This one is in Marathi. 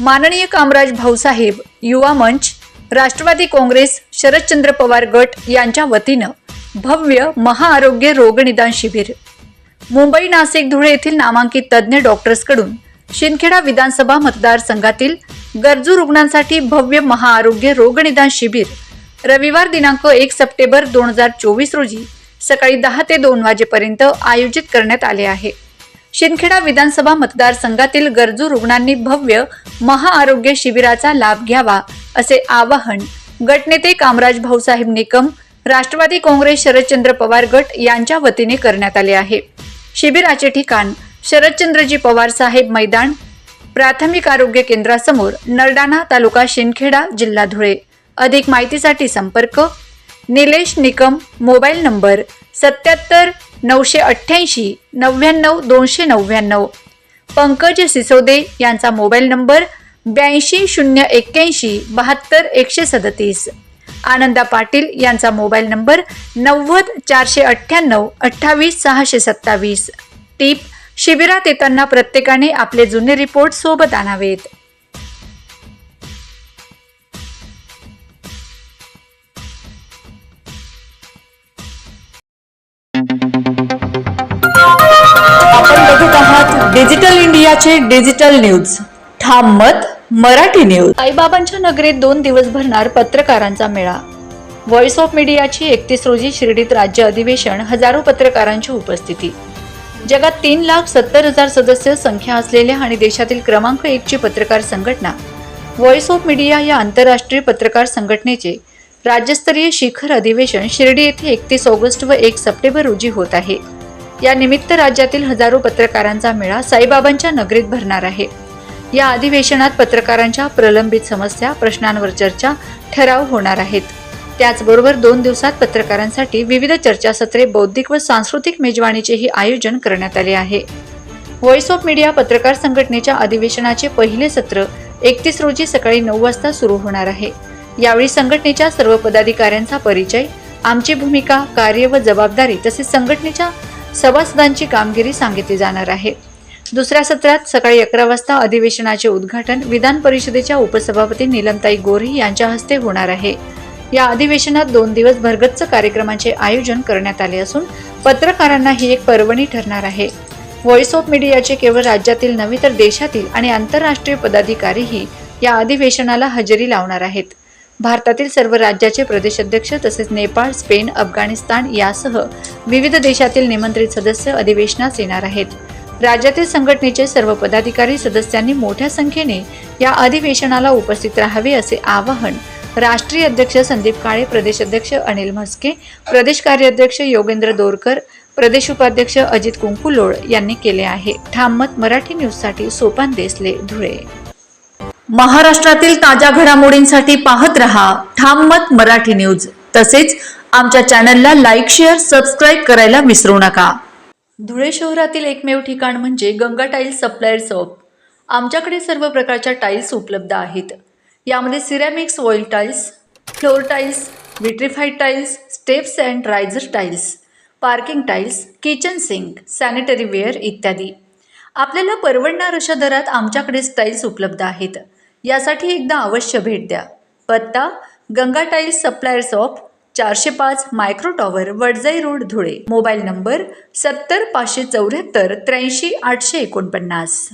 माननीय कामराज भाऊसाहेब युवा मंच राष्ट्रवादी काँग्रेस शरदचंद्र पवार गट यांच्या वतीनं भव्य महाआरोग्य रोगनिदान शिबिर. मुंबई नाशिक धुळे येथील नामांकित तज्ज्ञ डॉक्टर्सकडून शिंदखेडा विधानसभा मतदारसंघातील गरजू रुग्णांसाठी भव्य महाआरोग्य रोगनिदान शिबिर रविवार दिनांक एक सप्टेंबर दोन हजार चोवीस रोजी सकाळी दहा ते दोन वाजेपर्यंत आयोजित करण्यात आले आहे. शिंदखेडा विधानसभा मतदारसंघातील गरजू रुग्णांनी भव्य महाआरोग्य शिबिराचा लाभ घ्यावा असे आवाहन गटनेते कामराज भाऊसाहेब निकम राष्ट्रवादी काँग्रेस शरदचंद्र पवार गट यांच्या वतीने करण्यात आले आहे. शिबिराचे ठिकाण शरदचंद्रजी पवार साहेब मैदान प्राथमिक आरोग्य केंद्रासमोर नरडाणा तालुका शिंदखेडा जिल्हा धुळे. अधिक माहितीसाठी संपर्क निलेश निकम मोबाईल नंबर सत्याहत्तर नऊशे अठ्ठ्याऐंशी नव्याण्णव दोनशे नव्याण्णव. पंकज सिसोदे यांचा मोबाईल नंबर ब्याऐंशी शून्य एक्क्याऐंशी बहात्तर एकशे सदतीस. आनंदा पाटील यांचा मोबाईल नंबर नव्वद चारशे अठ्ठ्याण्णव अठ्ठावीस सहाशे सत्तावीस. टीप शिबिरात येताना प्रत्येकाने आपले जुने रिपोर्ट सोबत आणावेत. डिजिटल इंडियाचे डिजिटल न्यूज. ठाम मत मराठी न्यूज. आईबाबांच्या नगरीत दोन दिवस भरणार पत्रकारांचा मेळा. व्हॉइस ऑफ मीडियाची एकतीस रोजी शिर्डीत राज्य अधिवेशन हजारो पत्रकारांची उपस्थिती. जगात तीन लाख सत्तर हजार सदस्य संख्या असलेल्या आणि देशातील क्रमांक एकची पत्रकार संघटना व्हॉइस ऑफ मीडिया या आंतरराष्ट्रीय पत्रकार संघटनेचे राज्यस्तरीय शिखर अधिवेशन शिर्डी येथे एकतीस ऑगस्ट व एक सप्टेंबर रोजी होत आहे. या निमित्त राज्यातील हजारो पत्रकारांचा मेळा साईबाबांच्या नगरीत भरणार आहे. या अधिवेशनात पत्रकारांच्या प्रलंबित समस्या प्रश्नांवर चर्चा ठराव होणार आहेत. त्याचबरोबर दोन दिवसात पत्रकारांसाठी विविध चर्चासत्रे बौद्धिक व सांस्कृतिक मेजवानीचेही आयोजन करण्यात आले आहे. व्हॉइस ऑफ मीडिया पत्रकार संघटनेच्या अधिवेशनाचे पहिले सत्र एकतीस रोजी सकाळी नऊ वाजता सुरू होणार आहे. यावेळी संघटनेच्या सर्व पदाधिकाऱ्यांचा परिचय आमची भूमिका कार्य व जबाबदारी तसेच संघटनेच्या सभासदांची कामगिरी सांगितली जाणार आहे. दुसऱ्या सत्रात सकाळी अकरा वाजता अधिवेशनाचे उद्घाटन विधान परिषदेच्या उपसभापती निलमताई गोरे यांच्या हस्ते होणार आहे. या अधिवेशनात दोन दिवस भरगच्च कार्यक्रमाचे आयोजन करण्यात आले असून पत्रकारांना ही एक पर्वणी ठरणार आहे. व्हॉइस ऑफ मीडियाचे केवळ राज्यातील नव्हे तर देशातील आणि आंतरराष्ट्रीय पदाधिकारीही या अधिवेशनाला हजेरी लावणार आहेत. भारतातील सर्व राज्याचे प्रदेश अध्यक्ष तसेच नेपाळ स्पेन अफगाणिस्तान यासह विविध देशातील निमंत्रित सदस्य अधिवेशनास येणार आहेत. राज्यातील संघटनेचे सर्व पदाधिकारी सदस्यांनी मोठ्या संख्येने या अधिवेशनाला उपस्थित राहावे असे आवाहन राष्ट्रीय अध्यक्ष संदीप काळे प्रदेशाध्यक्ष अनिल म्हस्के प्रदेश कार्याध्यक्ष योगेंद्र दोरकर प्रदेश उपाध्यक्ष अजित कुंकुलोळ यांनी केले आहे. ठाममत मराठी न्यूजसाठी सोपान देसले धुळे. महाराष्ट्रातील ताज्या घडामोडींसाठी पाहत रहा ठाम मत मराठी न्यूज. तसेच आमच्या चॅनलला लाईक शेअर सबस्क्राईब करायला विसरू नका. धुळे शहरातील एकमेव ठिकाण म्हणजे गंगा टाईल्स सप्लायर शॉप आमच्याकडे सर्व प्रकारच्या टाईल्स उपलब्ध आहेत. यामध्ये ceramics oil tiles floor tiles vitrified tiles steps and riser tiles parking tiles kitchen sink sanitary ware इत्यादी. आपल्याला परवडणार अशा दरात आमच्याकडे टाईल्स उपलब्ध आहेत. यासाठी एकदा अवश्य भेट द्या. पत्ता गंगा टाईल्स सप्लायर्स ऑफ चारशे पाच micro tower Wadjai road Dhule. Mobile number सत्तर पाचशे चौऱ्याहत्तर त्र्याऐंशी आठशे एकोणपन्नास.